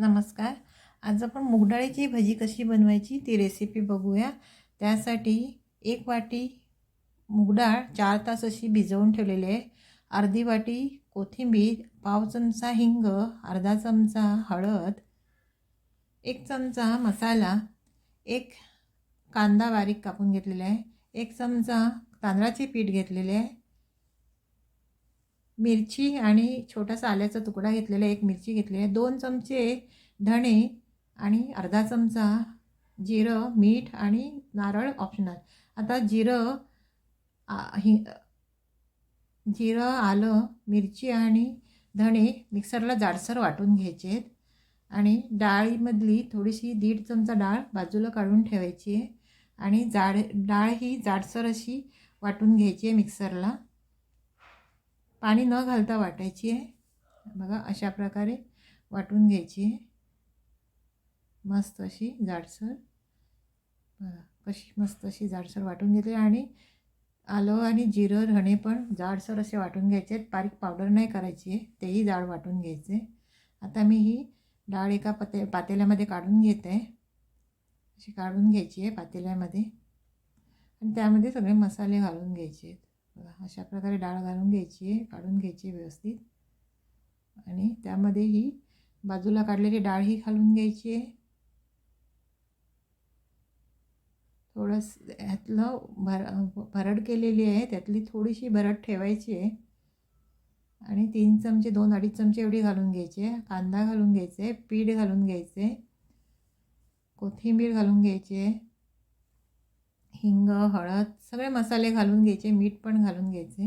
नमस्कार. आज आपण मुगडाळीची भजी कशी बनवायची ती रेसिपी बघूया. त्यासाठी एक वाटी मुगडाळ चार तास अशी भिजवून ठेवलेली आहे. अर्धी वाटी कोथिंबीर पाव चमचा हिंग अर्धा चमचा हळद एक चमचा मसाला एक कांदा बारीक कापून घेतलेला आहे एक चमचा तांदळाचे पीठ घेतलेले आहे मिरची आणि छोटासा आल्याचा तुकडा घेतलेला आहे एक मिरची घेतलेली आहे. दोन चमचे धणे आणि अर्धा चमचा जिरं मीठ आणि नारळ ऑप्शनल आता जिरं हि जिरं आलं मिरची आणि धणे मिक्सरला जाडसर वाटून घ्यायचे आहेत. आणि डाळीमधली थोडीशी दीड चमचा डाळ बाजूला काढून ठेवायची आहे. आणि जाड डाळ ही जाडसर अशी वाटून घ्यायची आहे मिक्सरला. पाणी न घालता वाटायची आहे. बघा अशा प्रकारे वाटून घ्यायची आहे. मस्त अशी जाडसर. बघा कशी मस्त अशी जाडसर वाटून घेतली आणि आलं आणि जिरं धणे पण जाडसर असे वाटून घ्यायचे आहेत. बारीक पावडर नाही करायची आहे. तेही जाड वाटून घ्यायचे आता मी ही डाळ एका पते पातेल्यामध्ये काढून घेते. आहे अशी काढून घ्यायची आहे पातेल्यामध्ये. आणि त्यामध्ये सगळे मसाले घालून घ्यायचे आहेत. बघा अशा प्रकारे डाळ घालून घ्यायची आहे काढून घ्यायची आहे व्यवस्थित. आणि त्यामध्ये ही बाजूला काढलेली डाळ ही घालून घ्यायची आहे. थोडंसं ह्यातलं भर भरड केलेली आहे त्यातली थोडीशी भरड ठेवायची आहे. आणि तीन चमचे दोन अडीच चमचे एवढी घालून घ्यायची आहे. कांदा घालून घ्यायचे पीठ घालून घ्यायचे कोथिंबीर घालून घ्यायची आहे. हिंग हळद सगळे मसाले घालून घ्यायचे मीठ पण घालून घ्यायचे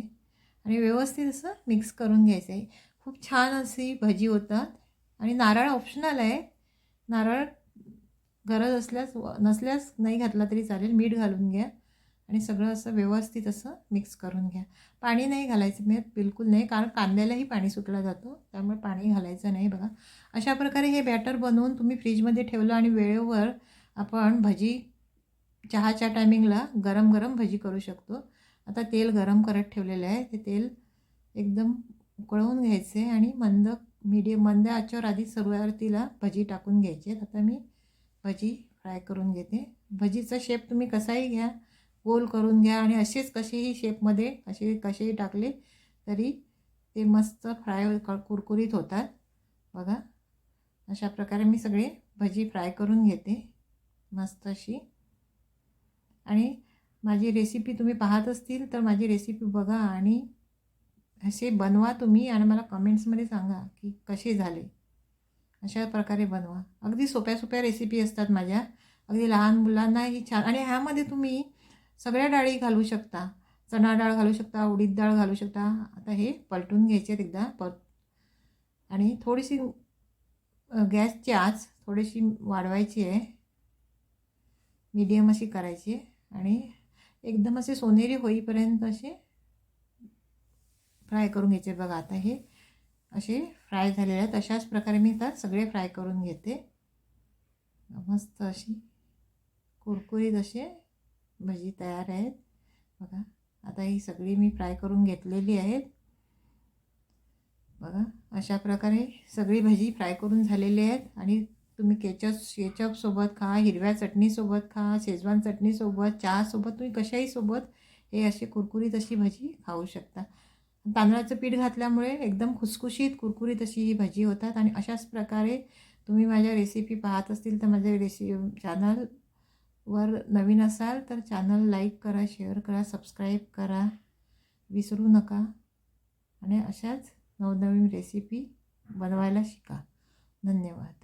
आणि व्यवस्थित असं मिक्स करून घ्यायचं. आहे खूप छान अशी भजी होतात आणि नारळ ऑप्शनल आहे. नारळ गरज असल्यास व- नसल्यास नाही घातला तरी चालेल. मीठ घालून घ्या आणि सगळं असं व्यवस्थित असं मिक्स करून घ्या. पाणी नाही घालायचं मी बिलकुल नाही कारण कांद्यालाही पाणी सुटला जातो त्यामुळे पाणी घालायचं नाही बघा. अशा प्रकारे हे बॅटर बनवून तुम्ही फ्रीजमध्ये ठेवलं आणि वेळेवर आपण भजी चहाच्या टायमिंगला गरम गरम भजी करू शकतो. आता तेल गरम करत ठेवलेलं आहे. ते तेल एकदम उकळवून घ्यायचे आणि मंद मीडियम मंद आचेवर आधी सुरुवातीला भजी टाकून घ्यायची आता मी भजी फ्राय करून घेते. भजीचा शेप तुम्ही कसाही घ्या गोल करून घ्या आणि असेच कसेही शेपमध्ये असे कसेही टाकले तरी ते मस्त फ्राय क कुरकुरीत होतात. बघा अशा प्रकारे मी सगळे भजी फ्राय करून घेते. मस्त अशी आणि माझी रेसिपी तुम्ही पाहत असतील तर माझी रेसिपी बघा आणि असे बनवा तुम्ही आणि मला कमेंट्समध्ये सांगा की कसे झाले. अशा प्रकारे बनवा. अगदी सोप्या सोप्या रेसिपी असतात माझ्या. अगदी लहान मुलांनाही छान. आणि ह्यामध्ये तुम्ही सगळ्या डाळी घालू शकता. चणा डाळ घालू शकता उडीद डाळ घालू शकता. आता हे पलटून घ्यायचे आहेत एकदा. पर आणि थोडीशी गॅसची आच थोडीशी वाढवायची आहे. मीडियम अशी करायची आहे. आणि एकदम असे सोनेरी होईपर्यंत असे फ्राय करून घ्यायचे. बघा आता हे असे फ्राय झालेले आहेत. अशाच प्रकारे मी आता सगळे फ्राय करून घेते. मस्त अशी कुरकुरीत असे भजी तयार आहेत. बघा आता ही सगळी मी फ्राय करून घेतलेली आहेत. बघा अशा प्रकारे सगळी भजी फ्राय करून झालेली आहेत आणि तुम्ही केचप केचपसोबत खा हिरव्या चटणीसोबत खा शेजवान चटणीसोबत चहासोबत तुम्ही कशाही सोबत हे असे कुरकुरीत अशी भजी खाऊ शकता. तांदळाचं पीठ घातल्यामुळे एकदम खुसखुशीत कुरकुरीत अशी ही भजी होतात आणि अशाच प्रकारे तुम्ही माझ्या रेसिपी पाहत असतील तर माझ्या रेसि चॅनलवर नवीन असाल तर चॅनल लाईक करा शेअर करा सबस्क्राईब करा. विसरू नका आणि अशाच नवनवीन रेसिपी बनवायला शिका. धन्यवाद.